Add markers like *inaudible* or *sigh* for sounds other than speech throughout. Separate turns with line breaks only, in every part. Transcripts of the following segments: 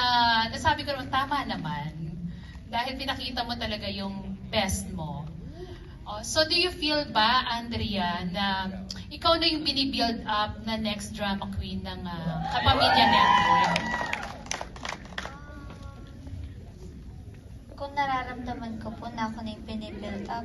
ah, nasabi ko naman, tama naman. Dahil pinakita mo talaga yung best mo. Oh, so do you feel ba, Andrea, na ikaw na yung binibuild up na next drama queen ng ah, Kapamilya Network?
kung nararamdaman ko po na ako na yung pinibuild up,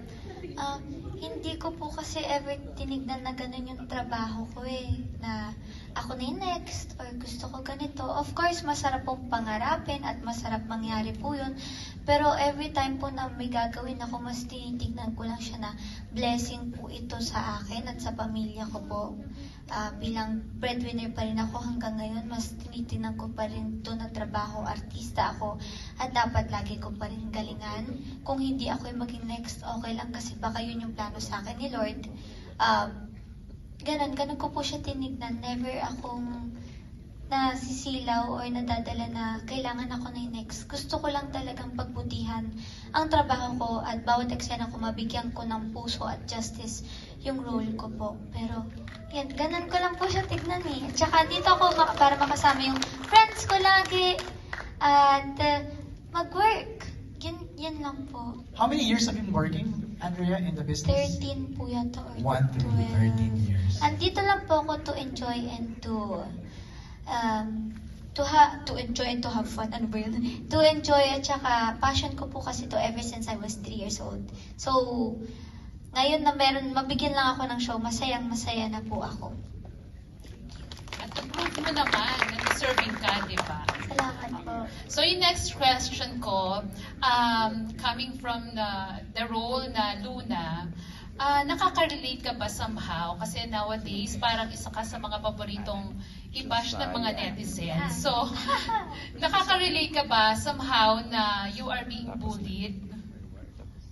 ah, hindi ko po kasi ever tinignan na ganun yung trabaho ko eh. Na ako na yung next or gusto ko ganito. Of course, masarap pong pangarapin at masarap mangyari po yun. Pero every time po na may gagawin ako, mas tinitignan ko lang siya na blessing po ito sa akin at sa pamilya ko po. Ah, bilang breadwinner pa rin ako hanggang ngayon, mas tinitingnan ko pa rin ito na trabaho, artista ako, at dapat lagi ko pa rin galingan. Kung hindi ako yung maging next, okay lang kasi baka yun yung plano sa akin ni Lord. Um, ganun, ganun ko po siya tinignan. Never akong nasisilaw or nadadala na kailangan ako na next. Gusto ko lang talagang pagbutihan ang trabaho ko at bawat eksena ko mabigyan ko ng puso at justice yung role ko po. Pero, yan, ganun ko lang po siya tignan eh. At saka dito ako mak- para makasama yung friends ko lagi at uh, mag-work. Yan, yan lang po.
How many years have you been working, Andrea, in the business?
13 po yata or
1 through 13 years.
Andito lang po ako to enjoy and to um, to ha to enjoy and to have fun. Ano ba yun? To enjoy at saka passion ko po kasi to ever since I was 3 years old. So, ngayon na meron, mabigyan lang ako ng show, masayang masaya na po ako.
Mo naman na deserving ka, di ba?
Salamat po.
So yung next question ko, um, coming from the, the role na Luna, ah nakaka-relate ka ba somehow? Kasi nowadays, parang isa ka sa mga paboritong i-bash ng mga netizens. So, *laughs* nakaka-relate ka ba somehow na you are being bullied?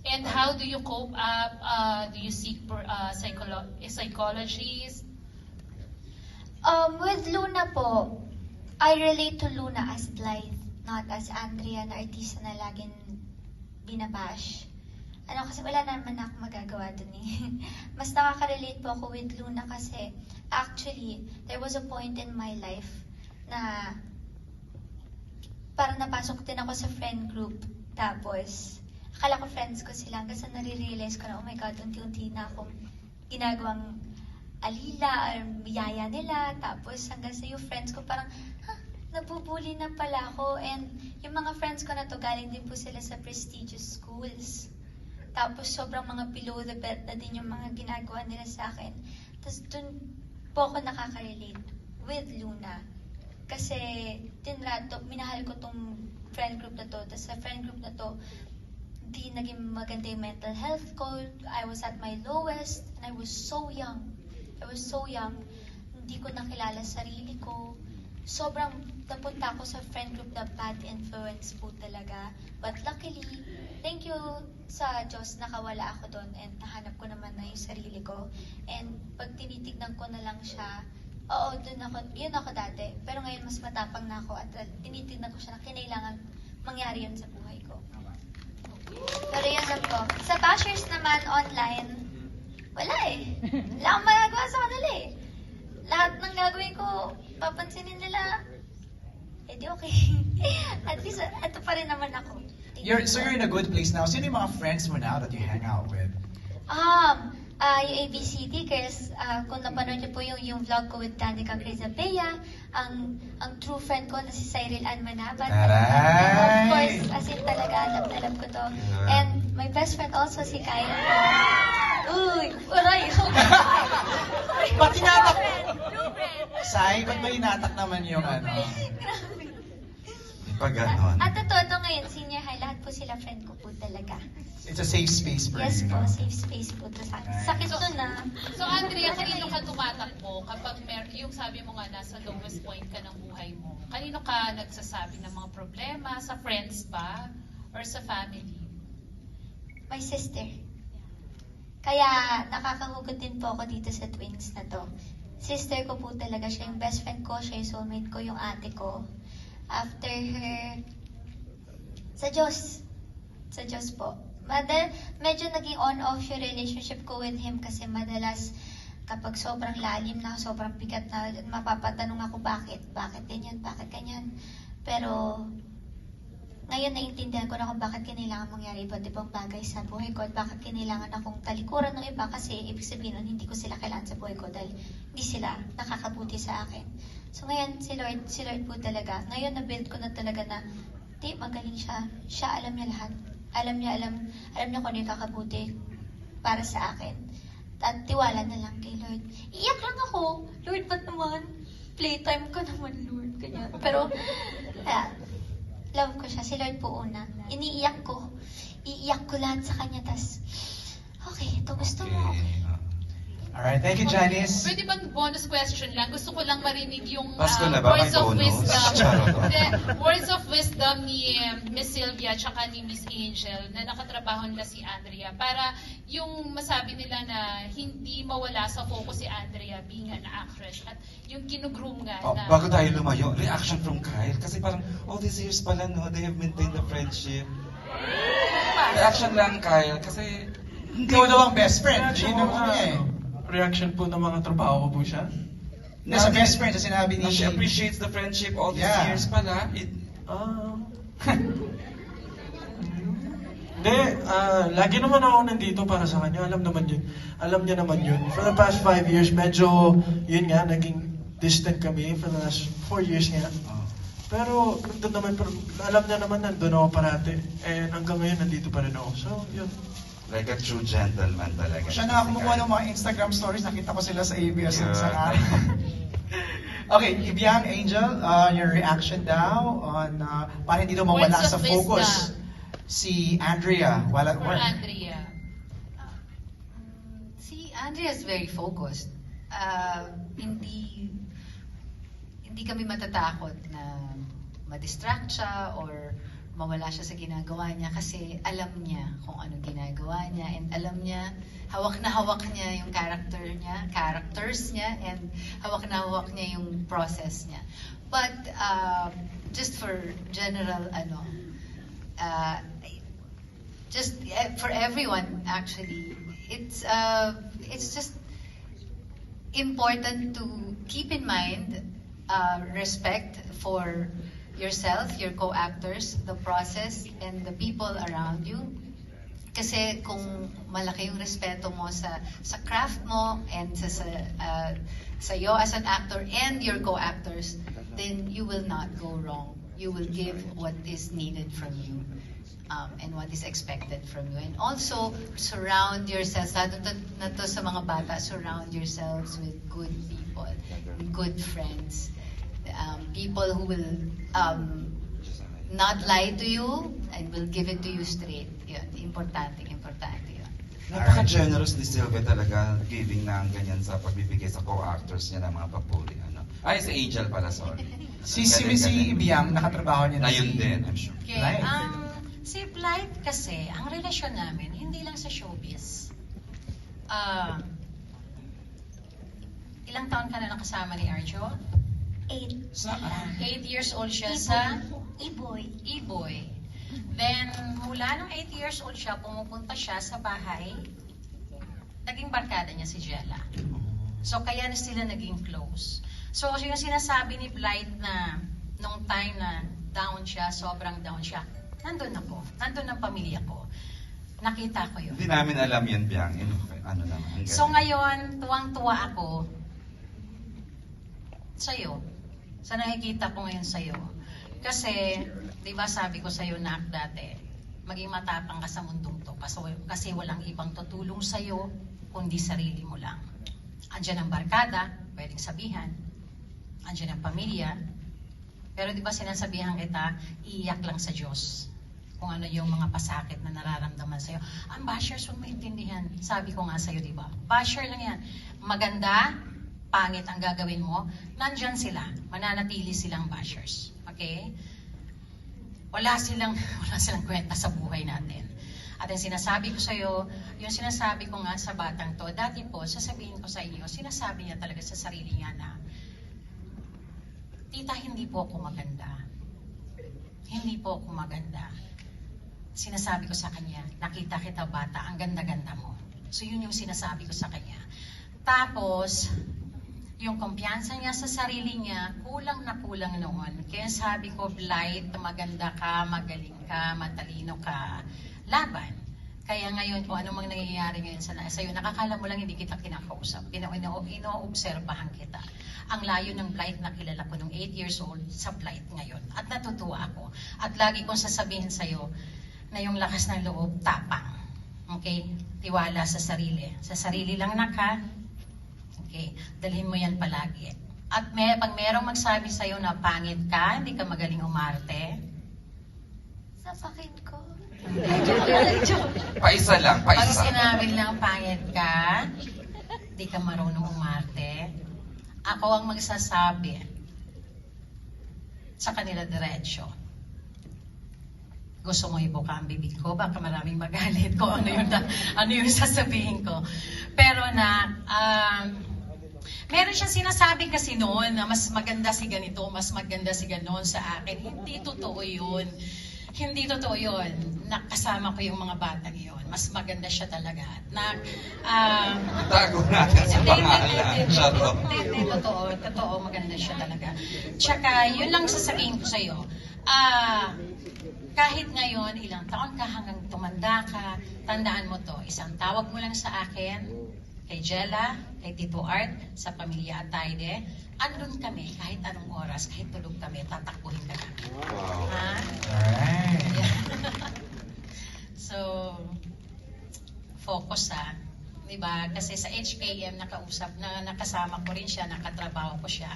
And how do you cope up? Uh, do you seek for uh, psycholo- psychologists?
Um, with Luna po, I relate to Luna as Blythe, not as Andrea na artista na laging binabash. Ano kasi wala naman ako magagawa dun eh. *laughs* Mas nakaka-relate po ako with Luna kasi actually, there was a point in my life na parang napasok din ako sa friend group. Tapos, akala ko friends ko sila hanggang sa nare-realize ko na, oh my God, unti-unti na akong ginagawang alila or yaya nila. Tapos hanggang sa yung friends ko parang, ha, nabubuli na pala ako. And yung mga friends ko na to, galing din po sila sa prestigious schools. Tapos sobrang mga below the belt na din yung mga ginagawa nila sa akin. Tapos dun po ako nakaka-relate with Luna. Kasi tinrato, minahal ko tong friend group na to. Tapos sa friend group na to, di naging maganda yung mental health ko. I was at my lowest and I was so young. I was so young. Hindi ko nakilala sarili ko. Sobrang napunta ako sa friend group na bad influence po talaga. But luckily, thank you sa Diyos nakawala ako doon and nahanap ko naman na yung sarili ko. And pag tinitignan ko na lang siya, oo, doon ako, yun ako dati. Pero ngayon mas matapang na ako at tinitignan ko siya na kinailangan mangyari yun sa buhay ko. Pero yun lang po. Sa bashers naman online, wala eh. Wala akong magagawa sa kanila eh. Lahat ng gagawin ko, papansinin nila, eh di okay. *laughs* At least, ito pa rin naman ako.
You're,
you
so you're in a good place now. Sino yung mga friends mo now that you hang out with?
Um, ah yung ABCD girls, ah, kung napanood niyo po yung, yung vlog ko with Danica Grizabella, ang ang true friend ko na si Cyril Ann Manabat. Of course, as in talaga, alam, alam ko to. And my best friend also si Kyle. Uy, uray! *laughs*
Ba't tinatak? Sai, ba't ba inatak naman yung ano?
Pag ganon.
At ito, ito ngayon, senior high, lahat po sila friend ko po talaga.
It's a safe space for
Yes
you,
po, safe space po to sa akin. Sakit to na.
So Andrea, kanino ka tumatakbo kapag mer yung sabi mo nga nasa lowest point ka ng buhay mo? Kanino ka nagsasabi ng mga problema? Sa friends ba? Or sa family?
My sister. Kaya nakakahugot din po ako dito sa twins na to. Sister ko po talaga siya, yung best friend ko, siya yung soulmate ko, yung ate ko. After her, sa Diyos. Sa Diyos po. Madal, medyo naging on-off yung relationship ko with him kasi madalas kapag sobrang lalim na, sobrang bigat na, mapapatanong ako bakit, bakit ganyan, bakit ganyan. Pero, ngayon naiintindihan ko na kung bakit kinailangan mangyari iba't ibang bagay sa buhay ko at bakit kinailangan akong talikuran ng iba kasi ibig sabihin nun, hindi ko sila kailangan sa buhay ko dahil hindi sila nakakabuti sa akin. So ngayon, si Lord, si Lord po talaga, ngayon na-build ko na talaga na, di, magaling siya. Siya alam niya lahat. Alam niya, alam, alam niya kung ano yung kakabuti para sa akin. At tiwala na lang kay Lord. Iyak lang ako. Lord, ba't naman? Playtime ka naman, Lord. Ganyan. Pero, *laughs* ah, love ko siya. Si Lord po una. Iniiyak ko. Iiyak ko lahat sa kanya. Tas, okay, ito gusto mo. Okay.
Alright, thank you, Janice.
Pwede bang bonus question lang? Gusto ko lang marinig yung
Pasko
ah,
na ba? May
words of
bonus?
wisdom. *laughs*
Charot.
Hindi, words of wisdom ni um, Miss Sylvia tsaka ni Miss Angel na nakatrabaho nila si Andrea para yung masabi nila na hindi mawala sa focus si Andrea being an actress at yung kinugroom nga
Oh,
na
bago tayo lumayo, reaction from Kyle. Kasi parang, all these years pala, no, they have maintained the friendship. Reaction lang, Kyle. Kasi,
Ikaw daw ang best friend. Yun ang niya eh.
Reaction po ng mga trabaho ko po siya.
Na sa best friend, sa sinabi ni...
she appreciates the friendship all these
Yeah.
years pala. It,
Ah. *laughs* Hindi, ah, lagi naman ako nandito para sa kanya. Alam naman yun. Alam niya naman yun. For the past five years, medyo, yun nga, naging distant kami for the last four years nga. Pero, nandun naman, pero alam niya naman nandun ako parati. And hanggang ngayon, nandito pa rin ako. So, yun.
Like a true gentleman talaga.
Siya na kumukuha ng mga Instagram stories. Nakita ko sila sa ABS
Yeah.
sa araw. *laughs* okay, Ibiang Angel, uh, your reaction daw on uh, para hindi daw mawala sa focus
wisdom.
si Andrea while at
for
work.
Andrea.
Si Andrea is very focused. Uh, hindi hindi kami matatakot na ma-distract siya or mawala siya sa ginagawa niya kasi alam niya kung ano ginagawa niya and alam niya hawak na hawak niya yung character niya, characters niya and hawak na hawak niya yung process niya. But uh, just for general ano uh, just eh, for everyone actually it's uh, it's just important to keep in mind uh, respect for yourself, your co-actors, the process, and the people around you. Kasi kung malaki yung respeto mo sa sa craft mo and sa sa uh, sa iyo as an actor and your co-actors, then you will not go wrong. You will give what is needed from you um, and what is expected from you. And also, surround yourselves, lalo to, na to sa mga bata, surround yourselves with good people, good friends, people who will um, not lie to you and will give it to you straight. Yun, importante, importante yun.
Napaka-generous ni Sylvia talaga giving na ang ganyan sa pagbibigay sa co-actors niya ng mga papuri. Ano? Ay, si Angel pala, sorry.
Si, si,
Galing,
si. Ibiang, nakatrabaho niya
Na
si...
yun din, I'm sure.
Okay, ang si Blight kasi, ang relasyon namin, hindi lang sa showbiz. Ah, ilang taon ka na nakasama ni Arjo?
Eight.
Saan?
Eight years old siya sa
Iboy.
Iboy. Then, mula nung 8 years old siya, pumupunta siya sa bahay. Naging barkada niya si Jella. So, kaya na sila naging close. So, yung sinasabi ni Blight na nung time na down siya, sobrang down siya, nandun ako. Nandun ang pamilya ko. Nakita ko yun.
Hindi namin alam yun, Biang. In, ano naman.
So ngayon, tuwang-tuwa ako sa'yo. Sa nakikita ko ngayon sa'yo. Kasi, di ba sabi ko sa'yo na dati, maging matapang ka sa mundong to kasi, kasi walang ibang tutulong sa'yo kundi sarili mo lang. Andiyan ang barkada, pwedeng sabihan. Andiyan ang pamilya. Pero di ba sinasabihan kita, iiyak lang sa Diyos kung ano yung mga pasakit na nararamdaman sa'yo. Ang bashers, huwag maintindihan. Sabi ko nga sa'yo, di ba? Basher lang yan. Maganda, pangit ang gagawin mo, nandyan sila. Mananatili silang bashers. Okay? Wala silang, *laughs* wala silang kwenta sa buhay natin. At yung sinasabi ko sa'yo, yung sinasabi ko nga sa batang to, dati po, sasabihin ko sa inyo, sinasabi niya talaga sa sarili niya na, Tita, hindi po ako maganda. Hindi po ako maganda. Sinasabi ko sa kanya, nakita kita bata, ang ganda-ganda mo. So yun yung sinasabi ko sa kanya. Tapos, yung kumpiyansa niya sa sarili niya, kulang na kulang noon. Kaya sabi ko, Blight, maganda ka, magaling ka, matalino ka, laban. Kaya ngayon, kung ano mang nangyayari ngayon sa sa'yo, nakakala mo lang hindi kita kinakausap. Ino, ino, inoobserbahan kita. Ang layo ng Blight na kilala ko nung 8 years old sa Blight ngayon. At natutuwa ako. At lagi kong sasabihin sa'yo na yung lakas ng loob, tapang. Okay? Tiwala sa sarili. Sa sarili lang na ka, Okay, dalhin mo yan palagi. At may, pag merong magsabi sa'yo na pangit ka, hindi ka magaling umarte,
Sapakin ko. *laughs*
Paisa lang,
pag
paisa.
sinabi lang pangit ka, hindi ka marunong umarte, ako ang magsasabi sa kanila diretsyo. Gusto mo ibuka ang bibig ko, baka maraming magalit ko ano yung, ano yung sasabihin ko. Pero na, um, meron siyang sinasabi kasi noon na mas maganda si ganito, mas maganda si ganon sa akin. Hindi totoo yun. Hindi totoo yun. Nakasama ko yung mga batang yun. Mas maganda siya talaga. Na, um,
Itago natin sa pangalan.
hindi, hindi, totoo, totoo, maganda siya talaga. Tsaka, yun lang sasabihin ko sa'yo. Ah, kahit ngayon, ilang taon ka hanggang tumanda ka, tandaan mo to, isang tawag mo lang sa akin, kay Jella, kay Tito Art, sa pamilya Atayde, andun kami kahit anong oras, kahit tulog kami, tatakbuhin ka namin.
Wow.
Ha?
Alright. *laughs*
so, focus ha. Di ba? Kasi sa HKM, nakausap, na, nakasama ko rin siya, nakatrabaho ko siya.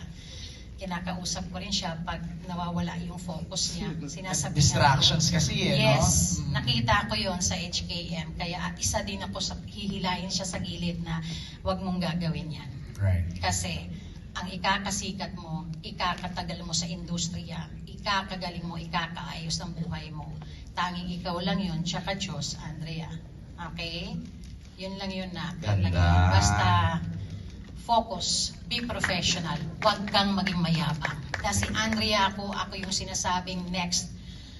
Kinakausap ko rin siya pag nawawala yung focus niya. *laughs* Sinasabi niya,
Distractions kasi eh, no?
Yes, nakita ko yon sa HKM. Kaya isa din ako sa hihilahin siya sa gilid na wag mong gagawin yan.
Right.
Kasi ang ikakasikat mo, ikakatagal mo sa industriya, ikakagaling mo, ikakaayos ng buhay mo. Tanging ikaw lang yun, tsaka Diyos, Andrea. Okay? Yun lang yun na.
Ganda.
Basta focus, be professional, huwag kang maging mayabang. Kasi Andrea ako, ako yung sinasabing next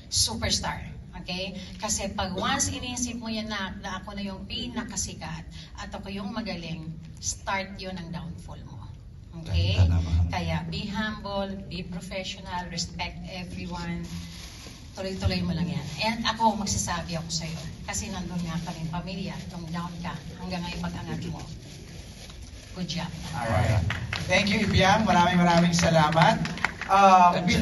superstar. Okay? Kasi pag once iniisip mo yan na, na ako na yung pinakasikat at ako yung magaling, start yun ang downfall mo. Okay? Kaya be humble, be professional, respect everyone. Tuloy-tuloy mo lang yan. And ako, magsasabi ako sa'yo. Kasi nandun nga pa rin pamilya, nung down ka, hanggang ngayon pag-angat mo. Good job.
Alright. Thank you, Ibiang. Maraming maraming salamat. Um,
job.